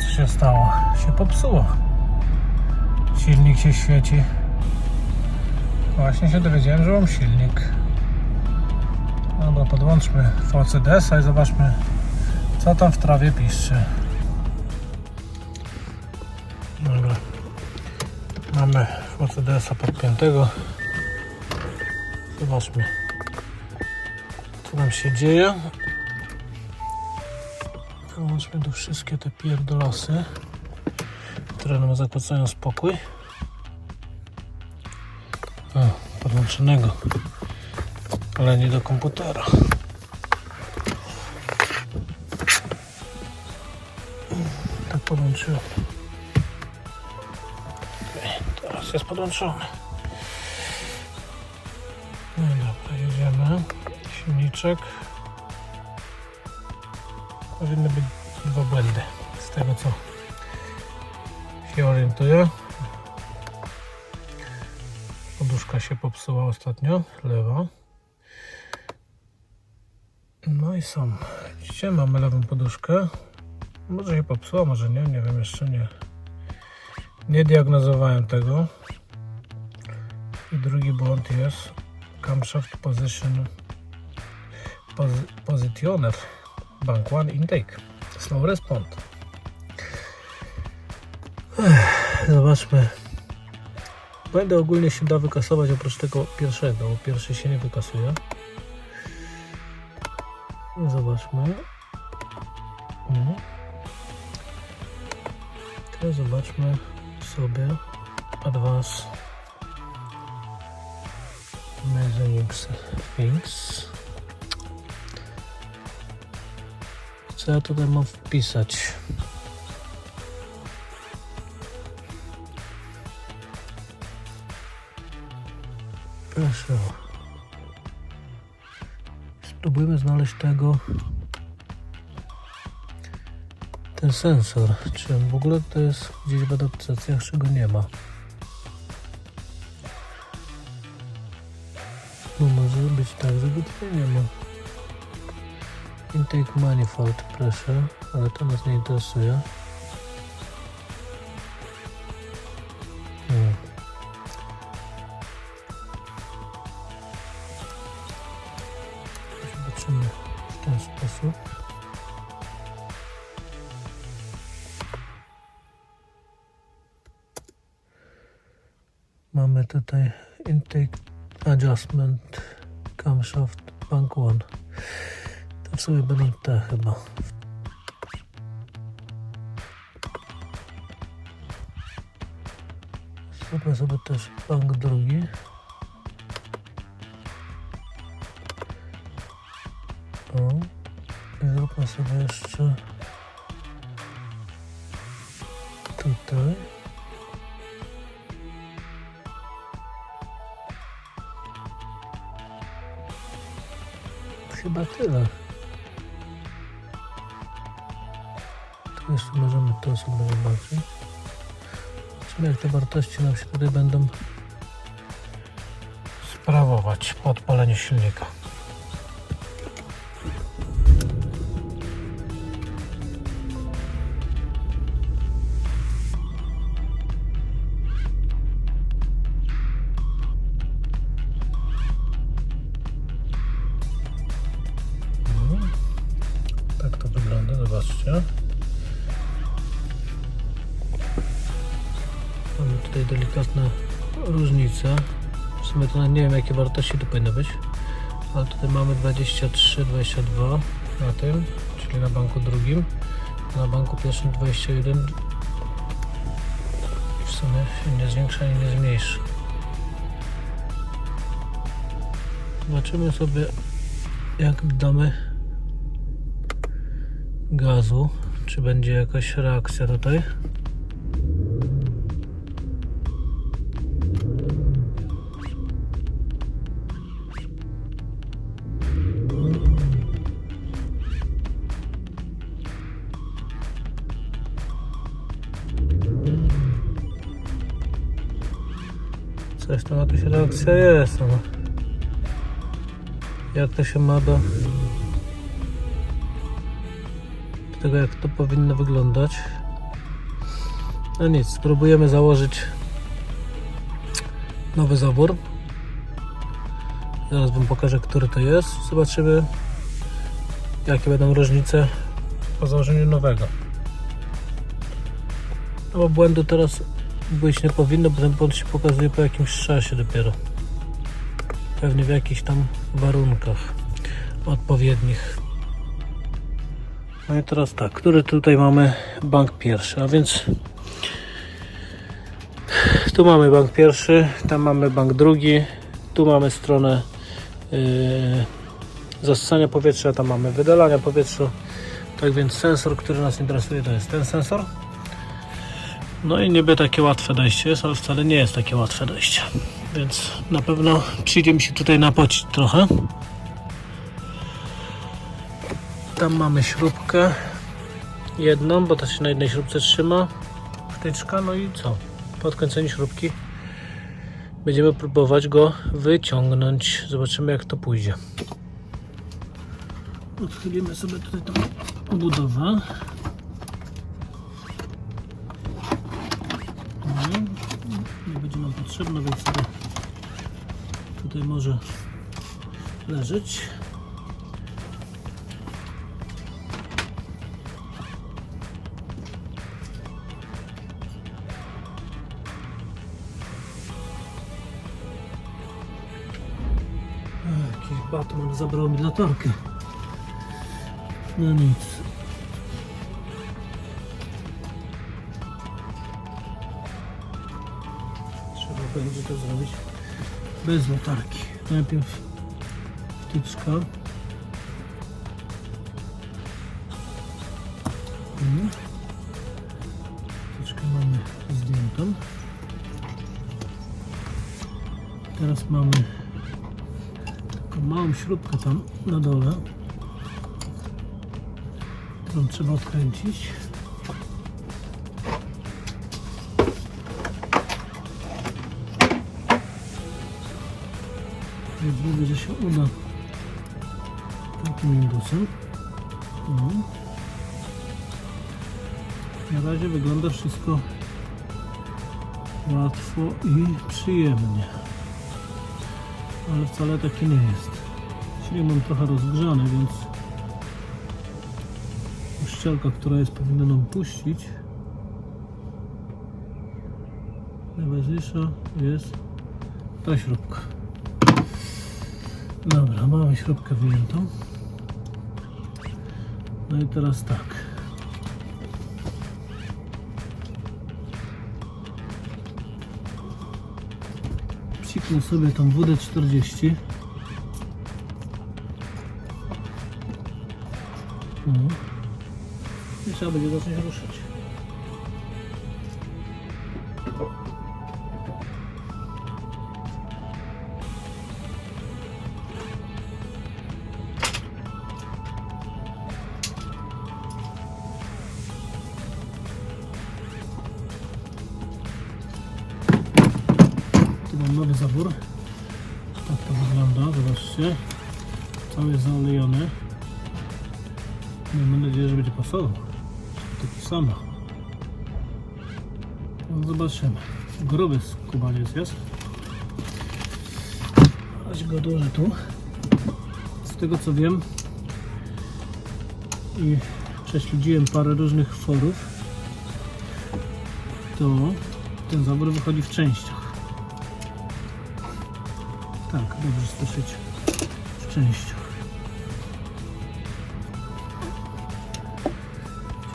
Co się stało. Się popsuło. Silnik się świeci. Właśnie się dowiedziałem, że mam silnik. Dobra, podłączmy VCDS-a i zobaczmy co tam w trawie piszczy. Dobra. Mamy VCDS-a podpiętego. Zobaczmy co nam się dzieje. Wyłączmy tu wszystkie te pierdolosy, które nam zakłócają spokój. O, podłączonego, ale nie do komputera. Tak podłączyłem. Teraz jest podłączony. No i dobra, jedziemy. Silniczek. Powinny być dwa błędy. Z tego co się orientuję. Poduszka się popsuła ostatnio, lewa. No i są. Widzicie, mamy lewą poduszkę. Może się popsuła, może nie, nie wiem, jeszcze nie. Nie diagnozowałem tego. I drugi błąd jest camshaft position pos positioner bank one intake slow respond Ech, zobaczmy Błędy ogólnie się da wykasować oprócz tego pierwszego, bo pierwszy się nie wykasuje. Zobaczmy. Mhm. Teraz zobaczmy sobie Advanced Measuring Things. Co ja tutaj mam wpisać? Proszę. Spróbujmy znaleźć tego ten sensor. Czy w ogóle to jest gdzieś w adaptacjach, czego nie ma. No może być tak, że go tutaj nie ma. Intake manifold, proszę, ale to nas nie interesuje. Hmm. Zobaczymy w ten sposób. Mamy tutaj intake adjustment Sumie będą te chyba. Zróbmy sobie też bank drugi. O. I zróbmy sobie jeszcze tutaj. Chyba tyle. Jeszcze możemy to sobie zobaczyć. Zobaczymy jak te wartości nam się tutaj będą sprawować po odpaleniu silnika. Delikatne różnice. W sumie to nie wiem jakie wartości tu powinny być. Ale tutaj mamy 23, 22 na tym, czyli na banku drugim. Na banku pierwszym 21 i w sumie się nie zwiększa i nie zmniejsza. Zobaczymy sobie jak damy gazu, czy będzie jakaś reakcja tutaj. Coś tam jakaś reakcja jest, ale jak to się ma do do tego jak to powinno wyglądać No nic, spróbujemy założyć nowy zawór. Zaraz Wam pokażę, który to jest. Zobaczymy, jakie będą różnice po założeniu nowego. No bo błędu teraz być nie powinno, bo ten błąd się pokazuje po jakimś czasie dopiero. Pewnie w jakichś tam warunkach odpowiednich. No i teraz tak, który tutaj mamy bank pierwszy, a więc tu mamy bank pierwszy, tam mamy bank drugi, tu mamy stronę yy, powietrza, tam mamy wydalania powietrza. Tak więc sensor, który nas interesuje, to jest ten sensor. No i niby takie łatwe dojście jest, ale wcale nie jest takie łatwe dojście. Więc na pewno przyjdzie mi się tutaj napocić trochę. Tam mamy śrubkę jedną, bo to się na jednej śrubce trzyma. Wtyczka, no i co? Po odkręceniu śrubki będziemy próbować go wyciągnąć. Zobaczymy jak to pójdzie. Odchylimy sobie tutaj tą obudowę. No, nie będzie nam potrzebna, więc sobie tutaj może leżeć. Jakiś Batman zabrał mi latarkę. No nic. Będzie to zrobić bez latarki. Najpierw wtyczka. Mhm. Wtyczkę mamy zdjętą. Teraz mamy taką małą śrubkę tam na dole, którą trzeba odkręcić. Mówię, że się uda takim indusem. O. Na razie wygląda wszystko łatwo i przyjemnie. Ale wcale takie nie jest. Silnik mam trochę rozgrzany, więc uszczelka, która jest powinna nam puścić. Najważniejsza jest ta śrubka. Dobra, mamy śrubkę wyjętą. No i teraz tak. Psiknę sobie tą WD-40. No. I trzeba będzie zacząć ruszać. Tak to wygląda, zobaczcie. Cały zaolejony. No, Mam nadzieję, że będzie pasował. Taki sam. No, zobaczymy. Gruby skubaniec jest. Aż go odłożę tu. Z tego co wiem i prześledziłem parę różnych forów, to ten zabór wychodzi w częściach. Tak, dobrze słyszeć. W.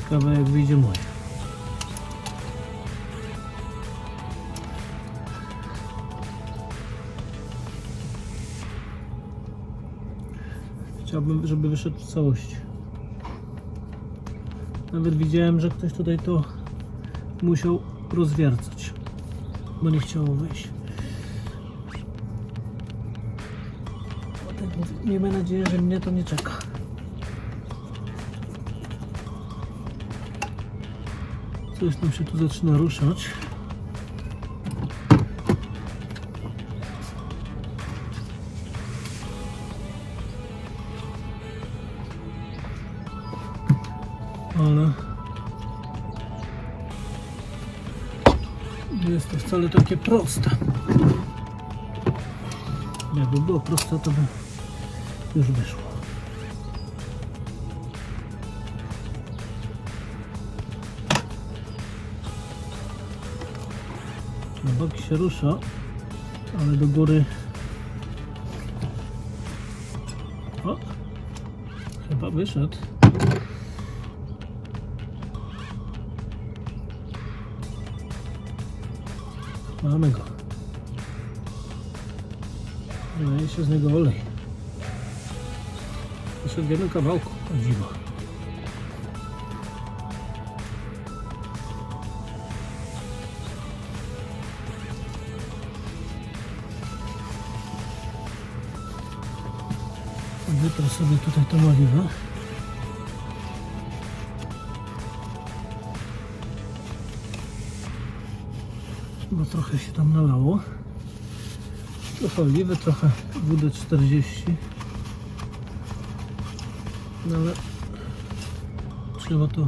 Ciekawe jak wyjdzie moje. Chciałbym, żeby wyszedł w całości. Nawet widziałem, że ktoś tutaj to musiał rozwiercać, bo nie chciało wyjść. Miejmy nadzieję, że mnie to nie czeka. Coś tam się tu zaczyna ruszać. Ale Nie jest to wcale takie proste. Jakby było proste, to by już wyszło. Na boki się rusza, ale do góry. O! Chyba wyszedł. Mamy go. Wydaje się z niego olej. Wyszedł w jednym kawałku, dziwo. Wytrę sobie tutaj tą oliwę. Bo trochę się tam nalało. Trochę oliwy, trochę WD-40. No ale trzeba to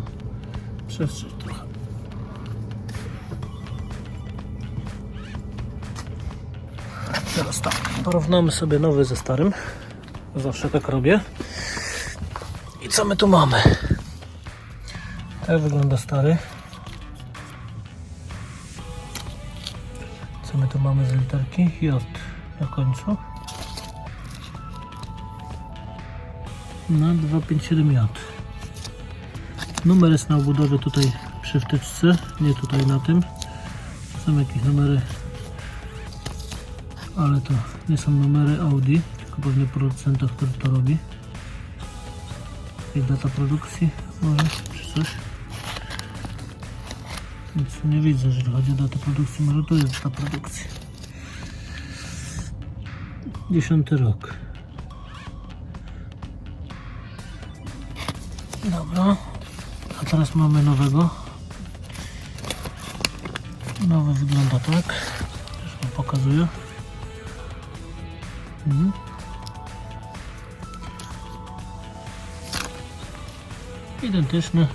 przestrzeć trochę. Teraz tak, porównamy sobie nowy ze starym. Zawsze tak robię. I co my tu mamy? Tak wygląda stary. Co my tu mamy z literki? J na końcu. Na 257J. Numer jest na obudowie tutaj przy wtyczce, nie tutaj na tym. Są jakieś numery, ale to nie są numery Audi, tylko pewnie producenta, który to robi. I data produkcji może, czy coś. Nic nie widzę, jeżeli chodzi o datę produkcji. Może tu jest data produkcji. Dziesiąty rok. Dobra. A teraz mamy nowego. Nowy wygląda tak. Już pokazuję. Mhm. Identyczny.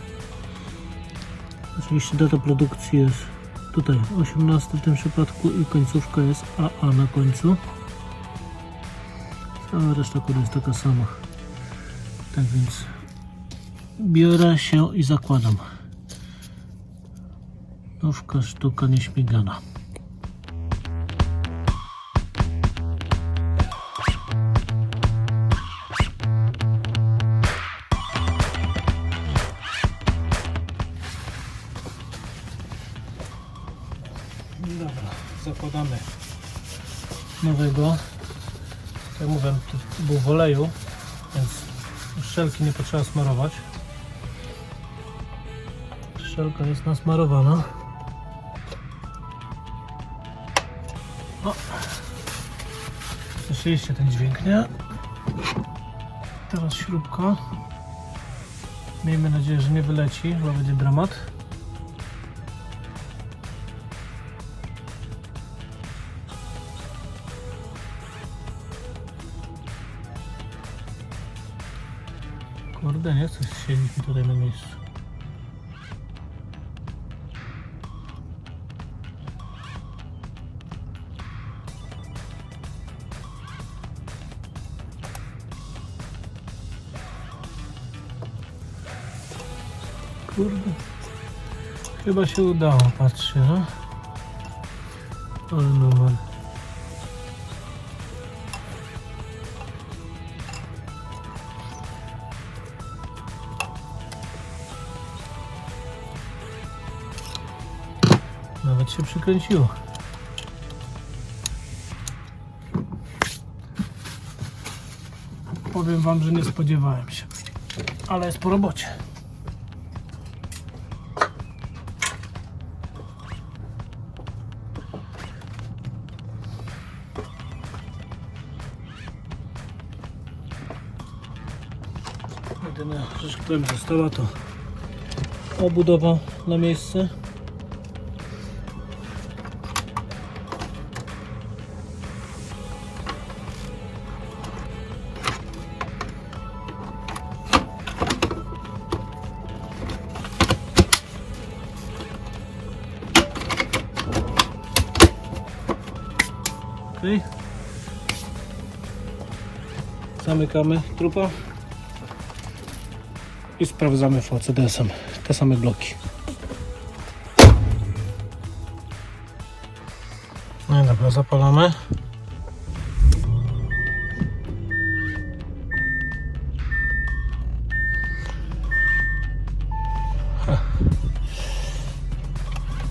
Oczywiście data produkcji jest tutaj 18 w tym przypadku i końcówka jest AA na końcu. Cała reszta kodu jest taka sama. Tak więc biorę się i zakładam. Nówka sztuka nieśmigana. Dobra, zakładamy nowego. Jak mówię, to był w oleju, więc szczelki nie potrzeba smarować. Szczelka jest nasmarowana. O! Słyszeliście ten dźwięk, nie? Teraz śrubka. Miejmy nadzieję, że nie wyleci, bo będzie dramat. Kurde, nie? Coś siedzi mi tutaj na miejscu. Chyba się udało, patrzcie, no. Ale numer. Nawet się przykręciło. Powiem wam, że nie spodziewałem się. Ale jest po robocie. Mi została to obudowa na miejsce. Ok. Zamykamy trupa i sprawdzamy VCDS-em te same bloki. No i dobra, zapalamy.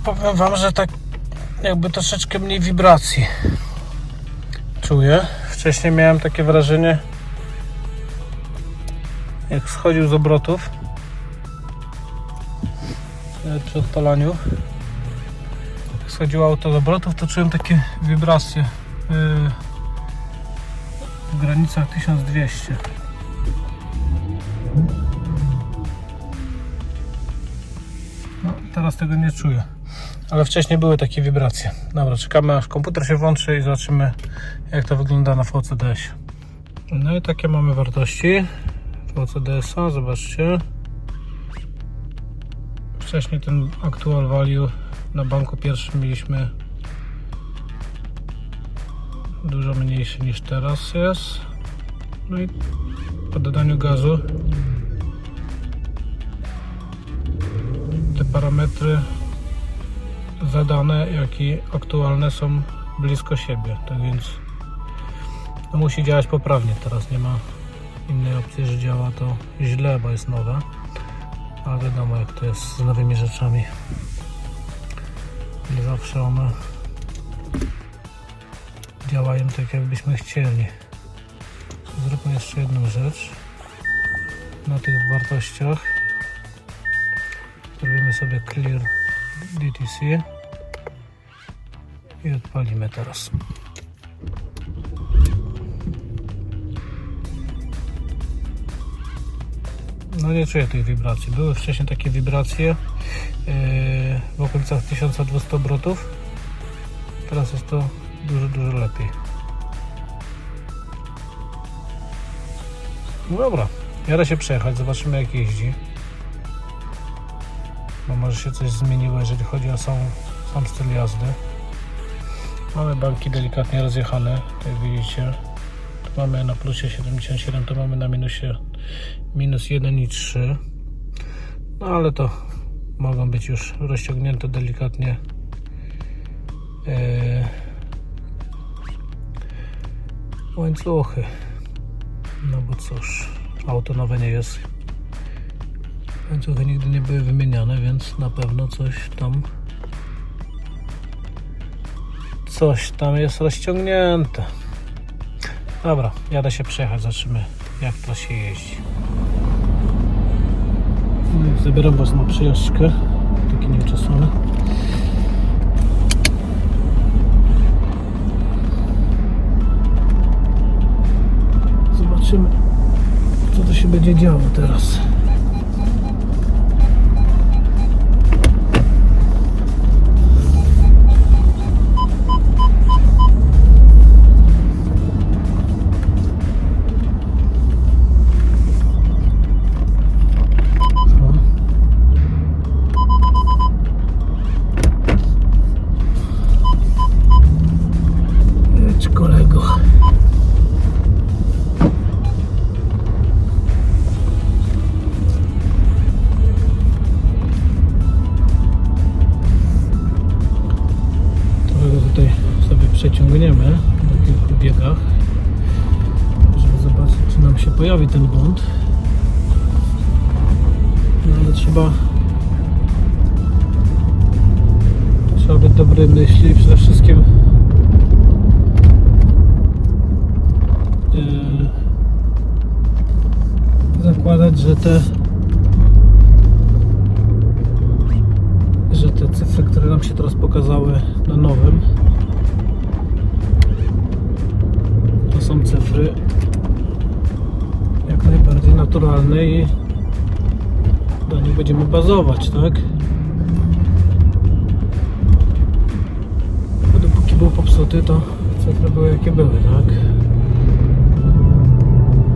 Powiem Wam, że tak jakby troszeczkę mniej wibracji czuję. Wcześniej miałem takie wrażenie, jak schodził z obrotów e, przy odpalaniu. Jak schodziło auto z obrotów, to czułem takie wibracje e, w granicach 1200. No, teraz tego nie czuję. Ale wcześniej były takie wibracje. Dobra, czekamy aż komputer się włączy i zobaczymy jak to wygląda na VCDS. No i takie mamy wartości VCDS-a, zobaczcie. Wcześniej ten actual value na banku pierwszym mieliśmy dużo mniejszy niż teraz jest. No i po dodaniu gazu te parametry zadane, jak i aktualne są blisko siebie. Tak więc musi działać poprawnie. Teraz nie ma innej opcji, że działa to źle, bo jest nowe. Ale wiadomo, jak to jest z nowymi rzeczami. Nie zawsze one działają tak, jakbyśmy chcieli. Zróbmy jeszcze jedną rzecz. Na tych wartościach zrobimy sobie clear DTC i odpalimy teraz. No nie czuję tych wibracji. Były wcześniej takie wibracje yy, w okolicach 1200 obrotów. Teraz jest to dużo, dużo lepiej. No dobra, jadę się przejechać, zobaczymy jak jeździ. Bo może się coś zmieniło, jeżeli chodzi o sam, sam styl jazdy. Mamy banki delikatnie rozjechane, jak widzicie. Mamy na plusie 77, to mamy na minusie minus 1 i 3. No ale to mogą być już rozciągnięte delikatnie e, łańcuchy. No bo cóż, auto nowe nie jest. Łańcuchy nigdy nie były wymieniane, więc na pewno coś tam coś tam jest rozciągnięte. Dobra, jadę się przejechać, zobaczymy jak to się jeździ. No Zabieram Was na przejażdżkę, taki nieuczesany. Zobaczymy, co to się będzie działo teraz. Pokazały na nowym to są cyfry jak najbardziej naturalne i na nich będziemy bazować, tak? Bo dopóki był popsuty, to cyfry były jakie były, tak?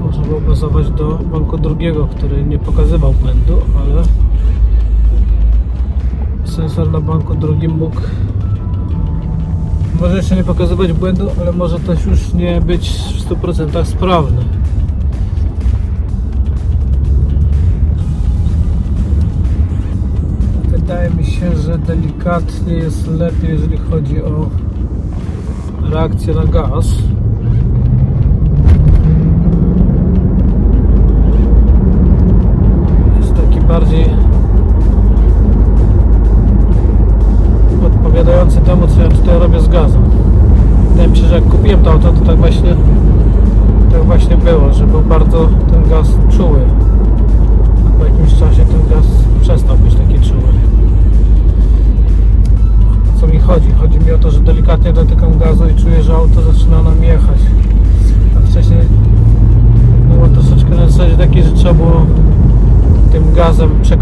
Można było bazować do banku drugiego, który nie pokazywał błędu, ale sensor na banku drugim mógł Może jeszcze nie pokazywać błędu, ale może też już nie być w 100% sprawny. Wydaje mi się, że delikatnie jest lepiej, jeżeli chodzi o reakcję na gaz.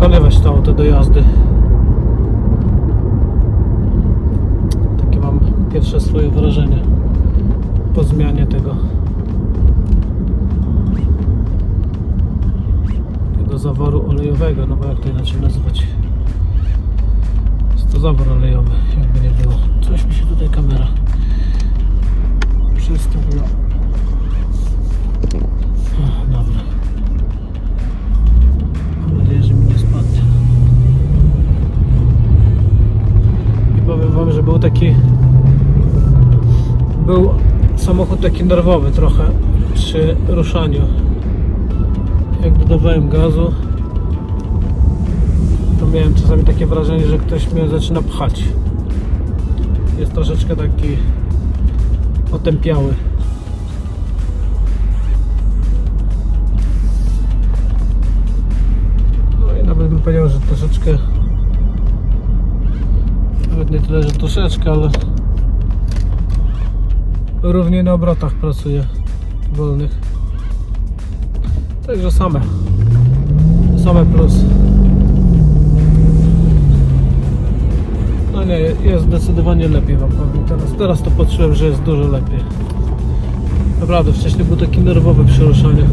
Przekonywać to auto do jazdy. Takie mam pierwsze swoje wrażenie po zmianie tego tego zaworu olejowego, no bo jak to inaczej nazywać? Jest to zawór olejowy, jakby taki nerwowy trochę przy ruszaniu. Jak dodawałem gazu, to miałem czasami takie wrażenie, że ktoś mnie zaczyna pchać. Jest troszeczkę taki otępiały. No i nawet bym powiedział, że troszeczkę nawet nie tyle, że troszeczkę, ale równie na obrotach pracuje wolnych. Także same. Same plus. No nie, jest zdecydowanie lepiej wam powiem teraz. Teraz to poczułem, że jest dużo lepiej. Naprawdę, wcześniej był taki nerwowy przy ruszaniu.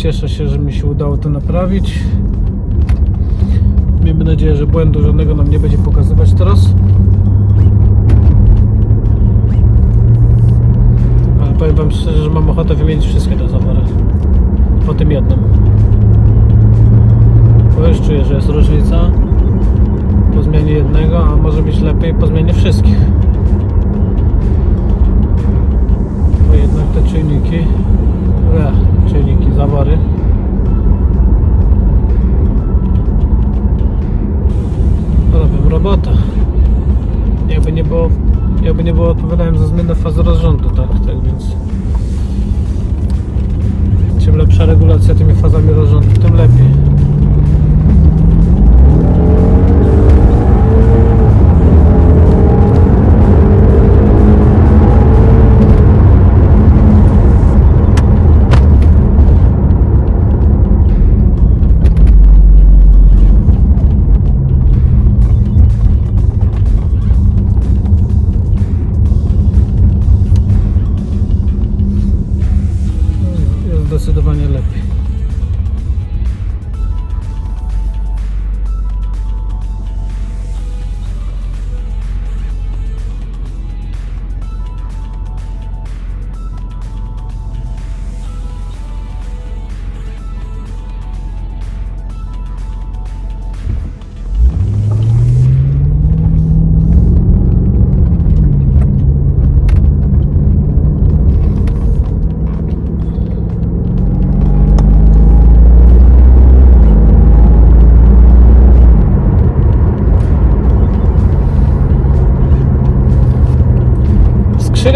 Cieszę się, że mi się udało to naprawić. Miejmy nadzieję, że błędu żadnego nam nie będzie pokazywać teraz. Ale powiem Wam szczerze, że mam ochotę wymienić wszystkie te zawory. Po tym jednym. Bo już czuję, że jest różnica po zmianie jednego, a może być lepiej po zmianie wszystkich.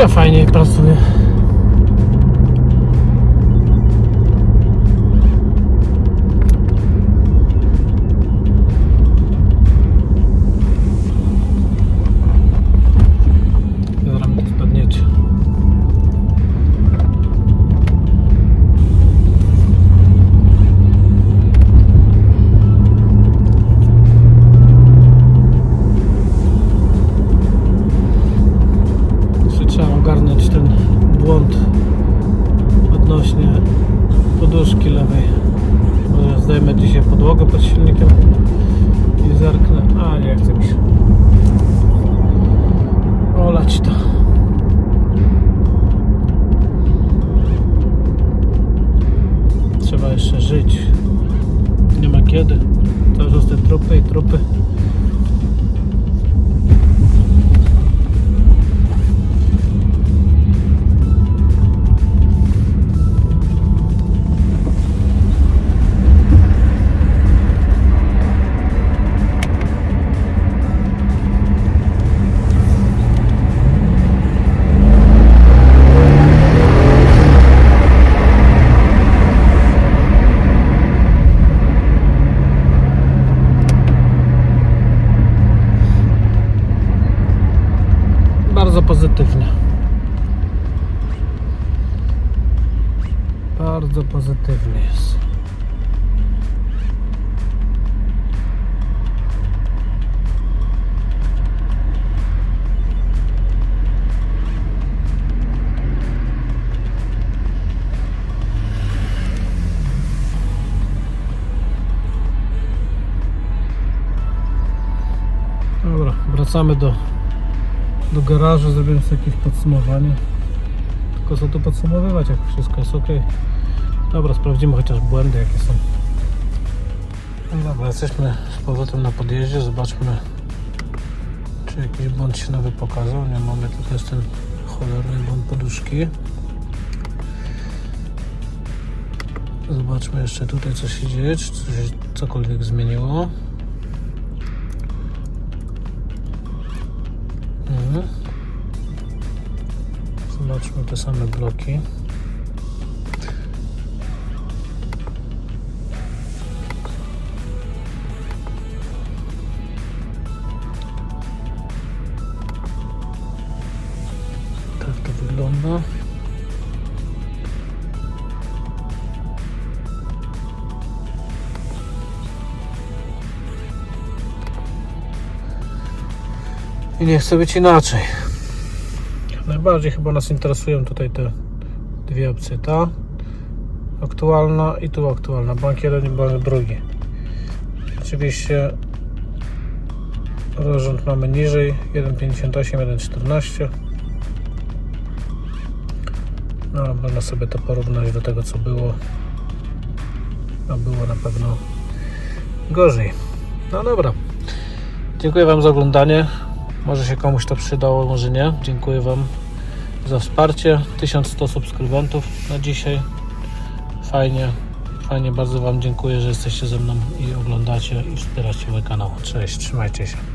Skrzynia fajnie pracuje. Zaraz wracamy do do garażu, zrobiłem sobie jakieś podsumowanie. Tylko co tu podsumowywać, jak wszystko jest ok. Dobra, sprawdzimy chociaż błędy jakie są. No dobra, jesteśmy z powrotem na podjeździe, zobaczmy czy jakiś błąd się nowy pokazał. Nie mamy, tylko jest ten cholerny błąd poduszki. Zobaczmy jeszcze tutaj co się dzieje, czy coś cokolwiek zmieniło. Zobaczmy te same bloki. Tak to wygląda. I nie chce być inaczej. Najbardziej chyba nas interesują tutaj te dwie opcje. Ta aktualna i tu aktualna. Bank jeden i bank drugi. Oczywiście rozrząd mamy niżej 1,58, 1,14. No, można sobie to porównać do tego co było. A było na pewno gorzej. No dobra. Dziękuję Wam za oglądanie. Może się komuś to przydało, może nie. Dziękuję Wam za wsparcie. 1100 subskrybentów na dzisiaj. Fajnie, fajnie, bardzo Wam dziękuję, że jesteście ze mną i oglądacie i wspieracie mój kanał. Cześć, trzymajcie się.